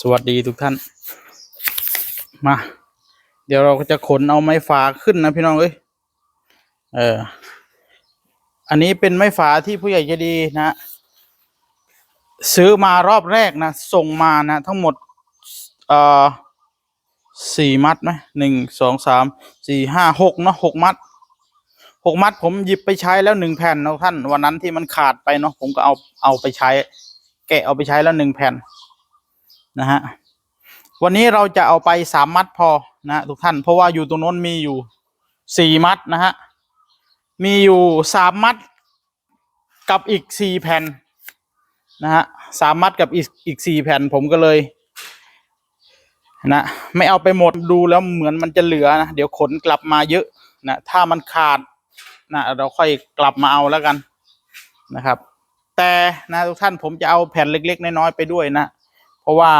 สวัสดีทุกท่าน มา เดี๋ยวเราก็จะขนเอาไม้ฝาขึ้นนะพี่น้องเอ้ยเออ อันนี้เป็นไม้ฝาที่ผู้ใหญ่จะดีนะ ซื้อมารอบแรกนะ ส่งมานะ ทั้งหมดเอ่อสี่มัดไหมหนึ่งสองสามสี่ห้าหกเนาะหกมัดหกมัดผมหยิบไปใช้แล้วหนึ่งแผ่นนะท่าน วันนั้นที่มันขาดไปเนาะผมก็เอาเอาไปใช้ แกะเอาไปใช้แล้วหนึ่งแผ่น นะฮะวันนี้เราจะเอาไปสามมัดพอนะทุกท่าน เพราะว่าอยู่ตรงน้นมีอยู่สี่มัดนะฮะมีอยู่สามมัดกับอีกสี่แผ่นนะฮะสามมัดกับอีกอีกสี่แผ่นผมก็เลยนะไม่เอาไปหมดดูแล้วเหมือนมันจะเหลือนะเดี๋ยวขนกลับมาเยอะนะถ้ามันขาดนะเราค่อยกลับมาเอาแล้วกันนะครับ แต่นะทุกท่านผมจะเอาแผ่นเล็ก ๆ น้อยๆไปด้วยนะ เพราะว่า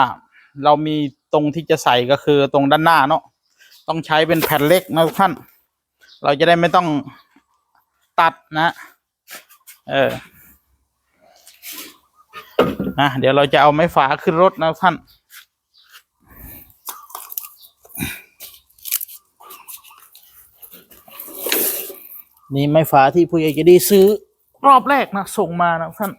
เรามีตรงที่จะใส่ก็คือตรงด้านหน้าเนาะต้องใช้เป็นแผ่นเล็กนะทุกท่าน เราจะได้ไม่ต้องตัดนะ เออนะเดี๋ยวเราจะเอาไม้ฝาขึ้นรถนะทุกท่านนี่ไม้ฝาที่ผู้ใหญ่จะดีซื้อรอบแรกนะส่งมานะท่าน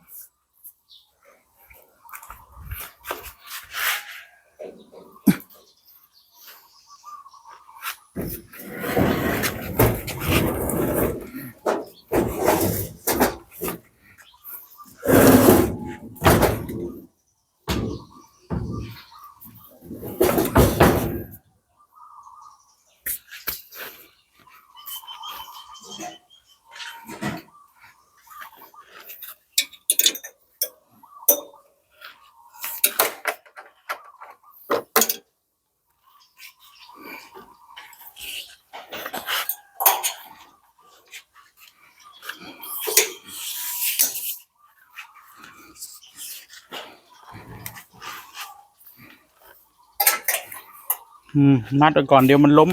มมัดไว้ก่อนเดี๋ยวมันล้ม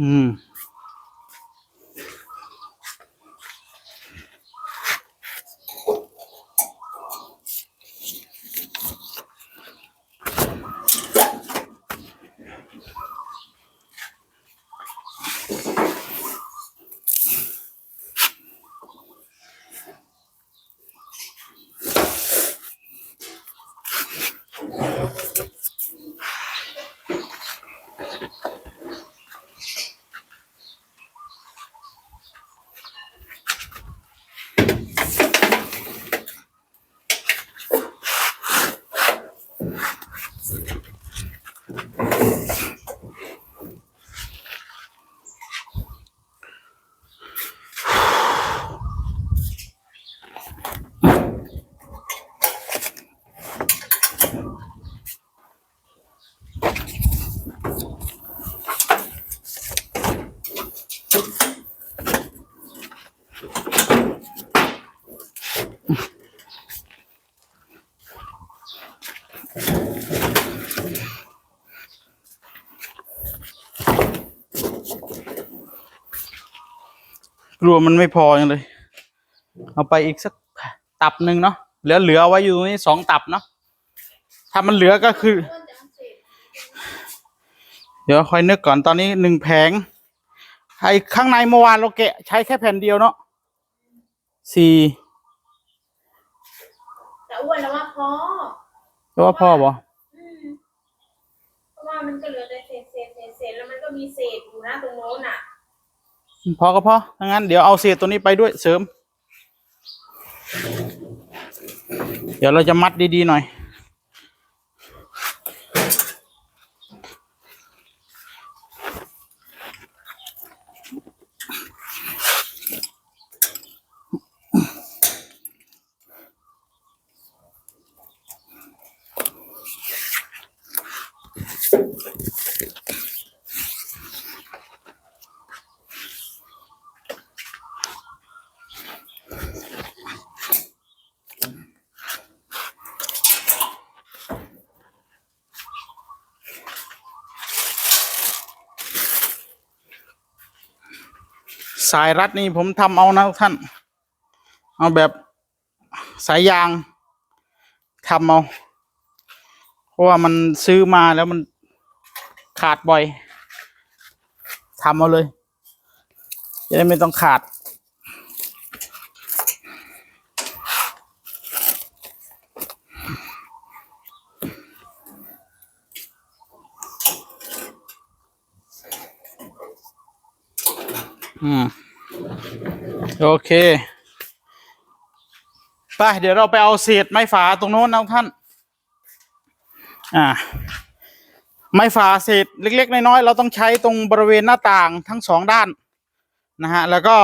อื กลัวมันไม่พอยังเลย เอาไปอีกสักตับหนึ่งเนาะเหลือเหลือไว้อยู่ตรงนี้สองตับเนาะถ้ามันเหลือก็คือ เดี๋ยวค่อยนึกก่อนตอนนี้หนึ่งแผงไอ้ข้างในเมื่อวานเราแกะ ใช้แค่แผ่นเดียวเนาะสี่แต่อ้วนแล้วว่าพอแปลว่าพ่อบ่อืมเพราะว่ามันก็เหลือแต่เศษเศษเศษเศษแล้วมันก็มีเศษอยู่นะตรงโน้นอะ พอก็พอถ้างั้นเดี๋ยวเอาเศษตัวนี้ไปด้วยเสริม เดี๋ยวเราจะมัดดีๆหน่อย สายรัดนี่ผมทำเอานะท่าน เอาแบบสายยางทำเอา เพราะว่ามันซื้อมาแล้วมันขาดบ่อยทำเอาเลยจะได้ไม่ต้องขาด โอเคไปเดี๋ยวเราไปเอาเศษไม้ฝาตรงโน้นนะท่าน อ่า ไม้ฝาเศษเล็ก ๆ น้อยๆเราต้องใช้ตรงบริเวณหน้าต่างทั้งสองด้านนะฮะแล้วก็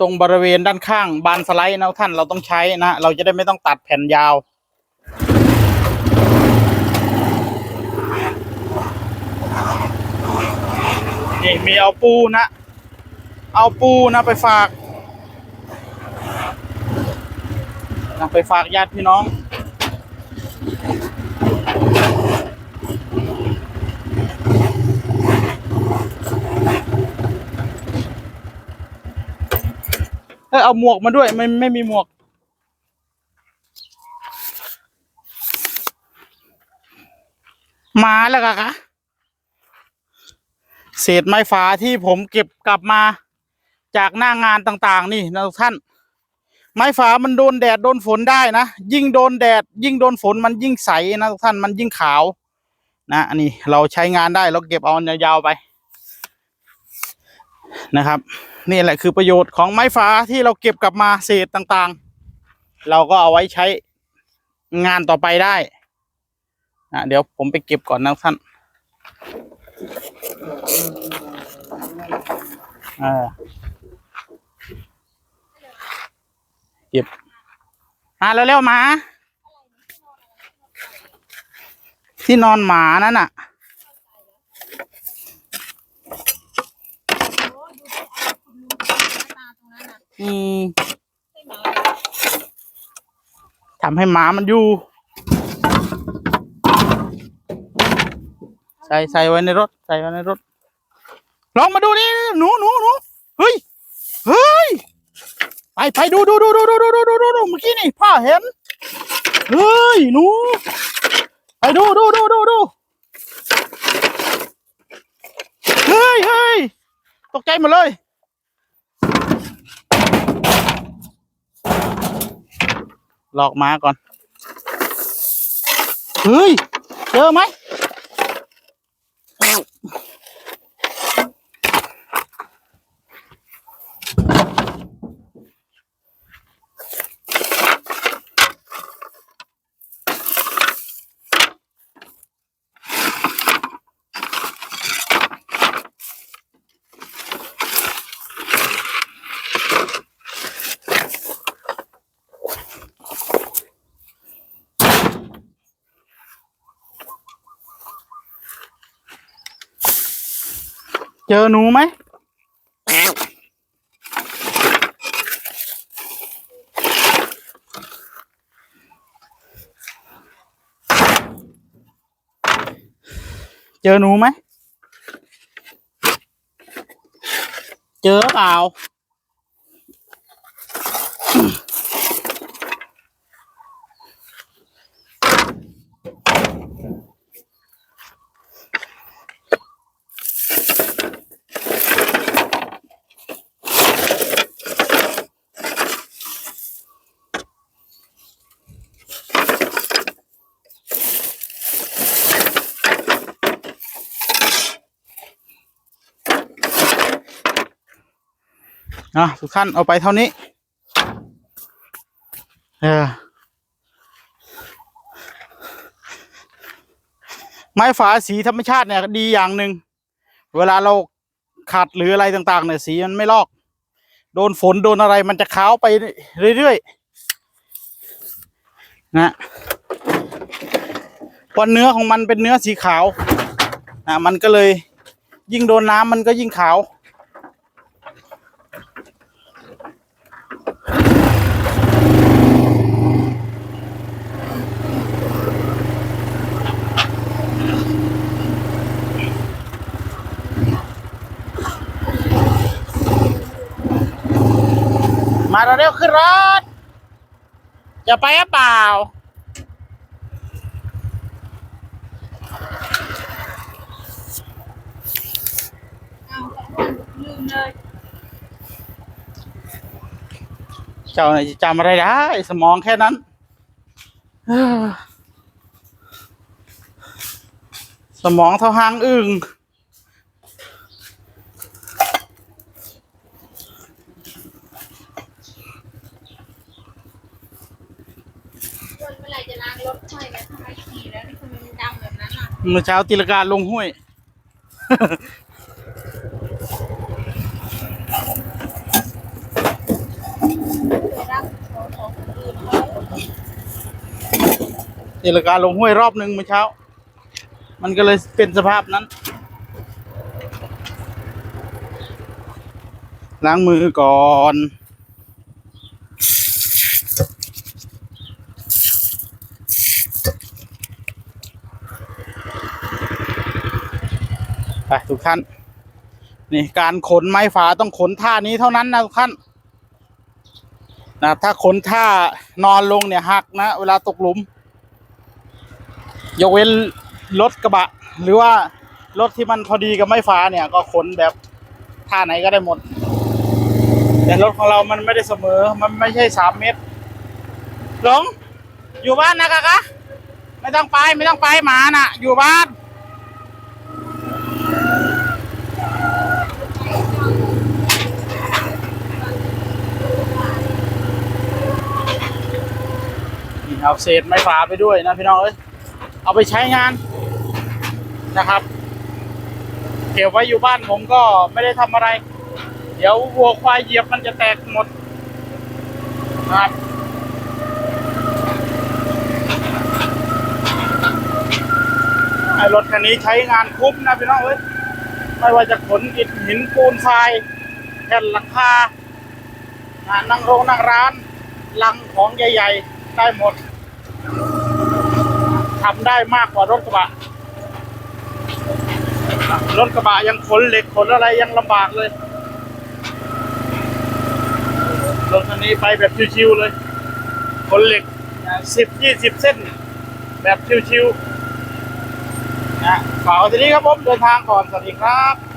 ตรงบริเวณด้านข้างบานสไลด์นะท่านเราต้องใช้นะเราจะได้ไม่ต้องตัดแผ่นยาวนี่มีเอาปูนะ เอาปูนะไปฝากนะไปฝากญาติพี่น้อง เออเอาหมวกมาด้วย ไม่ไม่มีหมวกมาแล้วกะคะเศษไม้ฝาที่ผมเก็บกลับมา จากหน้างานต่างๆ นี่นะทุกท่าน ไม้ฝามันโดนแดดโดนฝนได้นะ ยิ่งโดนแดด ยิ่งโดนฝนมันยิ่งใสนะทุกท่านมันยิ่งขาว นะอันนี้เราใช้งานได้เราเก็บเอายาวๆไปนะครับ นี่แหละคือประโยชน์ของไม้ฝาที่เราเก็บกลับมาเศษต่างๆ เราก็เอาไว้ใช้งานต่อไปได้อะเดี๋ยวผมไปเก็บก่อนนะท่านเออ เก็บมาเร็วๆหมาที่นอนหมานั่นน่ะ อืมทำให้หมามันอยู่ ใส่ใส่ไว้ในรถ ใส่ไว้ในรถ ลองมาดูนี่หนูหนูหนูเฮ้ย เฮ้ย ไปไปดูดูดูดูดูดูดูดูดูดูเมื่อกี้นี่พ่อเห็นเฮ้ยหนูไปดูดูดูดูดูเฮ้ยเฮ้ยตกใจหมดเลยหลอกมาก่อน เฮ้ย เจอไหม เจอหนูไหมเจอหนูไหม เจอเปล่า อะทุกท่านเอาไปเท่านี้ เออไม้ฝาสีธรรมชาติเนี่ยดีอย่างหนึ่ง เวลาเราขัดหรืออะไรต่างๆเนี่ยสีมันไม่ลอก โดนฝนโดนอะไรมันจะขาวไปเรื่อยๆนะพราะเนื้อของมันเป็นเนื้อสีขาวนะมันก็เลยยิ่งโดนน้ำมันก็ยิ่งขาว มาเรถจะไปหรือเปล่าเอาสองคนลืมเลยเจ้าไหนจะจำอะไรได้ สมองแค่นั้น สมองเท่าหางอึ่ง วันเมื่อไหร่จะล้างรถค่อยแล้วทำไมขี่แล้วนี่ทำไมมันดำแบบนั้นอะ เมื่อเช้าตีลกาลงห้วย ตีลกาลงห้วยรอบหนึ่งเมื่อเช้า มันก็เลยเป็นสภาพนั้น ล้างมือก่อน ไปทุกท่าน นี่การขนไม้ฝาต้องขนท่านี้เท่านั้นนะทุกท่านนะถ้าขนท่านอนลงเนี่ยหักนะ เวลาตกหลุม ยกเว้นรถกระบะ หรือว่ารถที่มันพอดีกับไม้ฟ้าเนี่ย ก็ขนแบบท่าไหนก็ได้หมด แต่รถของเรามันไม่ได้เสมอ มันไม่ใช่สามเมตรหลงอยู่บ้านนะกะกะไม่ต้องไปไม่ต้องไปหมาน่ะ อยู่บ้าน นี่ เศษไม้ฝาไปด้วยนะพี่น้องเอ้ยเอาไปใช้งานนะครับเก็บไว้อยู่บ้านผมก็ไม่ได้ทำอะไร เดี๋ยววัวควายเหยียบมันจะแตกหมดนะครับไอรถคันนี้ใช้งานคุ้มนะพี่น้องเอ้ยไม่ว่าจะขนอิฐหินปูนทรายแผ่นหลังคาอ่านั่งโรงนั่งร้านลังของใหญ่ ๆ ได้หมด ทำได้มากกว่ารถกระบะ รถกระบะยังขนเหล็กขนอะไรยังลำบากเลย รถคันนี้ไปแบบชิวๆเลย ขนเหล็กสิบยี่สิบเส้น แบบชิวๆนะฝากไว้ที่นี้ครับผมเดินทางก่อน สวัสดีครับ